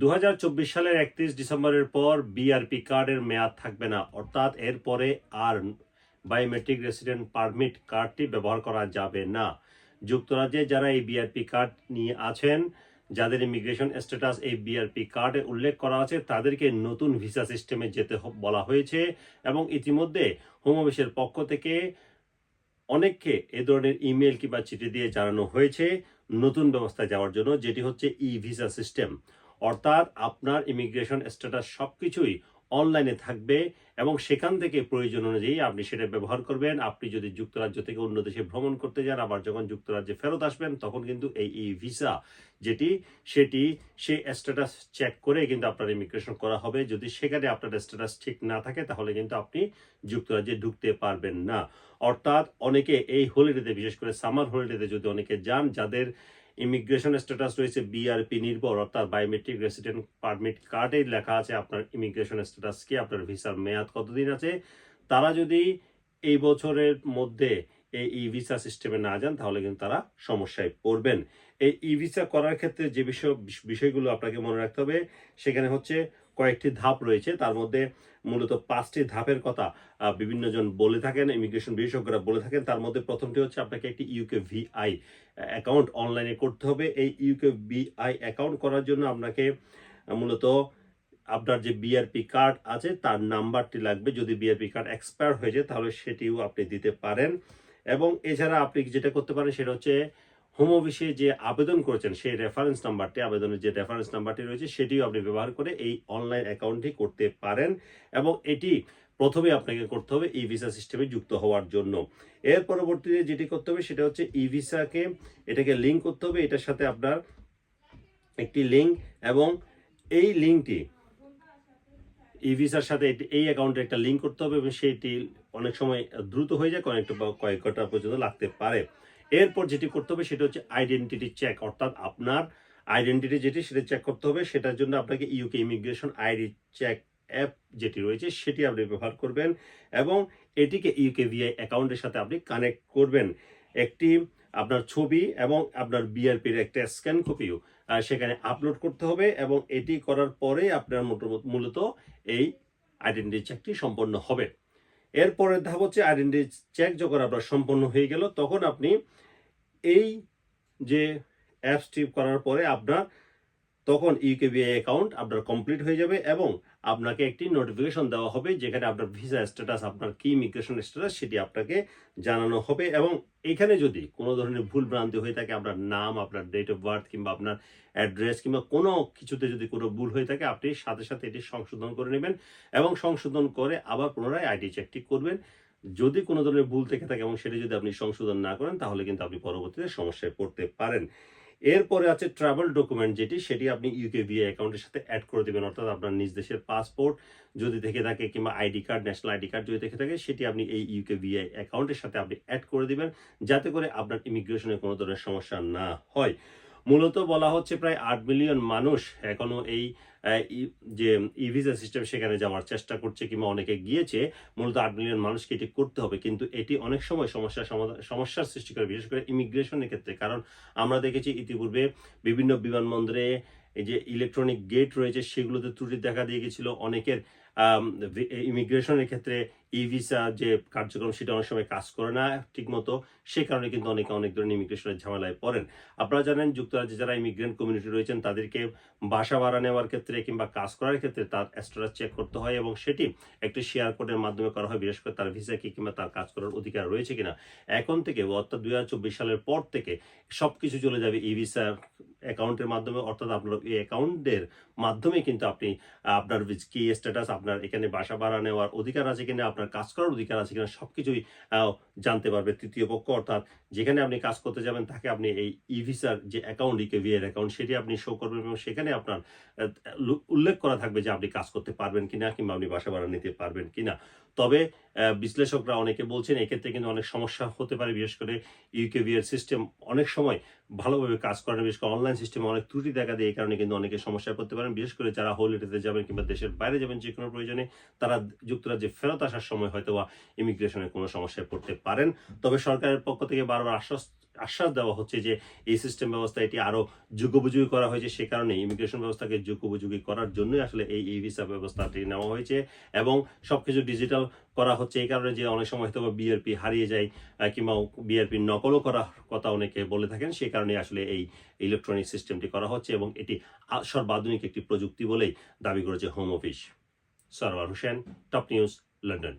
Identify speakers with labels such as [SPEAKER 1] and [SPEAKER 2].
[SPEAKER 1] দু হাজার চব্বিশ সালের একত্রিশ ডিসেম্বরের পর বিআরপি কার্ডের মেয়াদ থাকবে না। অর্থাৎ এরপরে আর বায়োমেট্রিক রেসিডেন্ট পারমিট কার্ডটি ব্যবহার করা যাবে না। যুক্তরাজ্যে যারা এই বিআরপি কার্ড নিয়ে আছেন, যাদের ইমিগ্রেশন স্ট্যাটাস এই বিআরপি কার্ডে উল্লেখ করা আছে, তাদেরকে নতুন ভিসা সিস্টেমে যেতে বলা হয়েছে এবং ইতিমধ্যে হোম অফিসের পক্ষ থেকে অনেককে এ ধরনের ইমেল কিংবা চিঠি দিয়ে জানানো হয়েছে নতুন ব্যবস্থায় যাওয়ার জন্য, যেটি হচ্ছে ই ভিসা সিস্টেম অর্থাৎ আপনার ইমিগ্রেশন স্ট্যাটাস সব কিছুই অনলাইনে থাকবে এবং সেখান থেকে প্রয়োজন অনুযায়ী আপনি সেটা ব্যবহার করবেন। আপনি যদি যুক্তরাজ্য থেকে অন্য দেশে ভ্রমণ করতে যান, আবার যখন যুক্তরাজ্যে ফেরত আসবেন, তখন কিন্তু এই ই ভিসা যেটি, সেটি সেই স্ট্যাটাস চেক করে কিন্তু আপনার ইমিগ্রেশন করা হবে। যদি সেখানে আপনার স্ট্যাটাস ঠিক না থাকে, তাহলে কিন্তু আপনি যুক্তরাজ্যে ঢুকতে পারবেন না। অর্থাৎ অনেকে এই হলিডেতে বিশেষ করে সামার হলিডেতে যদি অনেকে যান, যাদের ইমিগ্রেশন স্ট্যাটাস রয়েছে বিআরপি নির্ভর, অর্থাৎ বায়োমেট্রিক রেসিডেন্ট পারমিট কার্ডে লেখা আছে আপনার ইমিগ্রেশন স্ট্যাটাস কি, আপনার ভিসার মেয়াদ কতদিন আছে। তারা যদি এই বছরের মধ্যে এই ই ভিসা সিস্টেমে না যান, তাহলে কিন্তু তারা সমস্যায় পড়বেন। এই ই ভিসা করার ক্ষেত্রে যে বিষয় বিষয়গুলো আপনাকে মনে রাখতে হবে, সেখানে হচ্ছে কয়েকটি ধাপ রয়েছে। তার মধ্যে মূলত পাঁচটি ধাপের কথা আহ, বিভিন্ন জন বলে থাকেন ইমিগ্রেশন বিশেষজ্ঞরা বলে থাকেন। তার মধ্যে প্রথমটি হচ্ছে আপনাকে একটি ইউকে ভিআই অ্যাকাউন্ট অনলাইনে করতে হবে। এই ইউকে ভিআই অ্যাকাউন্ট করার জন্য আপনাকে মূলত আপনার যে বিআরপি কার্ড আছে তার নাম্বারটি লাগবে। যদি বিআরপি কার্ড এক্সপায়ার হয়ে যায় তাহলে সেটিও আপনি দিতে পারেন। এবং এছাড়া আপনি যেটা করতে পারেন সেটা হচ্ছে হোম অফিসে যে আবেদন করেছেন, সেই রেফারেন্স নাম্বারটি আবেদনের যে রেফারেন্স নাম্বারটি রয়েছে, সেটিও আপনি ব্যবহার করে এই অনলাইন অ্যাকাউন্টটি করতে পারেন এবং এটি প্রথমে আপনাকে করতে হবে ই ভিসা সিস্টেমে যুক্ত হওয়ার জন্য। এর পরবর্তীতে যেটি করতে হবে, সেটা হচ্ছে ই ভিসাকে এটাকে লিঙ্ক করতে হবে। এটার সাথে আপনার একটি লিঙ্ক এবং এই লিঙ্কটি ই ভিসার সাথে এই অ্যাকাউন্টে একটা লিঙ্ক করতে হবে এবং সেইটি অনেক সময় দ্রুত হয়ে যায় কয়েকটা কয়েক ঘণ্টা পর্যন্ত লাগতে পারে। এরপর যেটি করতে হবে সেটা হচ্ছে আইডেন্টিটি চেক অর্থাৎ আপনার আইডেন্টিটি যেটি সেটা চেক করতে হবে। সেটার জন্য আপনাকে UK immigration ID check app যেটি রয়েছে সেটি আপনি ব্যবহার করবেন এবং এটিকে ইউকে ভিআই অ্যাকাউন্টের সাথে আপনি কানেক্ট করবেন। একটি আপনার ছবি এবং আপনার বিআরপির একটা স্ক্যান কপিও সেখানে আপলোড করতে হবে এবং এটি করার পরে আপনার মূলত এই আইডেন্টি চেকটি সম্পন্ন হবে। এরপরের ধাপ হচ্ছে আইডেন্টি চেক যখন আপনার সম্পন্ন হয়ে গেল, তখন আপনি এই যে অ্যাপসটি করার পরে আপনার তখন ইউকেবিআই অ্যাকাউন্ট আপনার কমপ্লিট হয়ে যাবে এবং আপনাকে একটি নোটিফিকেশন দেওয়া হবে যেখানে আপনার ভিসা স্ট্যাটাস আপনার কি ইমিগ্রেশন স্ট্যাটাস সেটি আপনাকে জানানো হবে এবং এখানে যদি কোনো ধরনের ভুল ভ্রান্তি হয়ে থাকে, আপনার নাম, আপনার ডেট অফ বার্থ কিংবা আপনার অ্যাড্রেস কিংবা কোনো কিছুতে যদি কোনো ভুল হয়ে থাকে, আপনি সাথে সাথে এটি সংশোধন করে নেবেন এবং সংশোধন করে আবার পুনরায় আইডি চেকটি করবেন। যদি কোনো ধরনের ভুল থেকে থাকে এবং সেটি যদি আপনি সংশোধন না করেন, তাহলে কিন্তু আপনি পরবর্তীতে সমস্যায় পড়তে পারেন। এরপরে আছে ট্রাভেল ডকুমেন্ট যেটি, সেটি আপনি ইউকে ভিআই অ্যাকাউন্টের সাথে অ্যাড করে দেবেন, অর্থাৎ আপনার নিজ দেশের পাসপোর্ট যদি থেকে থাকে কিংবা ID card national ID card যদি থেকে থাকে, সেটি আপনি এই ইউকে ভিআই অ্যাকাউন্টের সাথে আপনি অ্যাড করে দেবেন, যাতে করে আপনার ইমিগ্রেশনে কোনো ধরনের সমস্যা না হয়। মূলত বলা হচ্ছে প্রায় আট মিলিয়ন মানুষ এখনও এই যে ই ভিসা সিস্টেম সেখানে যাওয়ার চেষ্টা করছে কিংবা অনেকে গিয়েছে, মূলত আট মিলিয়ন মানুষকে এটি করতে হবে। কিন্তু এটি অনেক সময় সমাধান সমস্যার সৃষ্টি করে, বিশেষ করে ইমিগ্রেশনের ক্ষেত্রে। কারণ আমরা দেখেছি ইতিপূর্বে বিভিন্ন বিমানবন্দরে এই যে ইলেকট্রনিক গেট রয়েছে, সেগুলোতে ত্রুটি দেখা দিয়ে গেছিল অনেকের ইমিগ্রেশনের ক্ষেত্রে ই ভিসা যে কার্যক্রম, সেটা অনেক সময় কাজ করে না ঠিকমতো। সে কারণে কিন্তু অনেকে অনেক ধরনের ইমিগ্রেশনের ঝামেলায় পড়েন। আপনারা জানেন যুক্তরাজ্যে যারা ইমিগ্রেন্ট কমিউনিটি রয়েছেন, তাদেরকে বাসা ভাড়া নেওয়ার ক্ষেত্রে কিংবা কাজ করার ক্ষেত্রে তার স্ট্যাটাস চেক করতে হয় এবং সেটি একটি শেয়ার কোডের মাধ্যমে করা হয়, বিশেষ করে তার ভিসা কি কিংবা তার কাজ করার অধিকার রয়েছে কিনা। এখন থেকে অর্থাৎ দুই হাজার চব্বিশ সালের পর থেকে সবকিছু চলে যাবে ই ভিসা অ্যাকাউন্টের মাধ্যমে, অর্থাৎ আপনার এই অ্যাকাউন্টের মাধ্যমে কিন্তু আপনি, আপনার কি স্ট্যাটাস আপনার এখানে বাসা ভাড়া নেওয়ার অধিকার আছে কিনা, আপনার কাজ করার অধিকার আছে কিনা সব কিছুই জানতে পারবে তৃতীয় পক্ষ, অর্থাৎ যেখানে আপনি কাজ করতে যাবেন, তাকে আপনি এই ই ভিসার যে অ্যাকাউন্ট ইকেভিআর অ্যাকাউন্ট সেটি আপনি শো করবেন এবং সেখানে আপনার উল্লেখ করা থাকবে যে আপনি কাজ করতে পারবেন কিনা, কিংবা আপনি বাসা ভাড়া নিতে পারবেন কিনা। তবে বিশ্লেষকরা অনেকে বলছেন এক্ষেত্রে কিন্তু অনেক সমস্যা হতে পারে, বিশেষ করে ইউকে ইউকেভিআর সিস্টেম অনেক সময় ভালোভাবে কাজ করে না, বিশেষ করে অনলাইন সিস্টেমে অনেক ত্রুটি দেখা দেয়, এই কারণে কিন্তু অনেকে সমস্যায় পড়তে পারেন। বিশেষ করে যারা হোলিডেতে যাবেন কিংবা দেশের বাইরে যাবেন যে কোনো প্রয়োজনে, তারা যুক্তরাজ্যে ফেরত আসার সময় হয়তো বা ইমিগ্রেশনের কোনো সমস্যায় পড়তে পারেন। তবে সরকারের পক্ষ থেকে বারবার আশ্বস্ত আশ্বাস দেওয়া হচ্ছে যে এই সিস্টেম ব্যবস্থা এটি আরও যুগোপযোগী করা হয়েছে। সে কারণে ইমিগ্রেশন ব্যবস্থাকে যুগোপযোগী করার জন্যই আসলে এই ই ভিসা ব্যবস্থাটি নেওয়া হয়েছে এবং সবকিছু ডিজিটাল করা হচ্ছে। এই কারণে যে অনেক সময় হয়তো বিআরপি হারিয়ে যায় কিংবা বিআরপি নকলও করার কথা অনেকে বলে থাকেন সেই কারণে আসলে এই ইলেকট্রনিক সিস্টেমটি করা হচ্ছে এবং এটি সর্বাধুনিক একটি প্রযুক্তি বলেই দাবি করেছে Home Office Sarwar Hossain top news London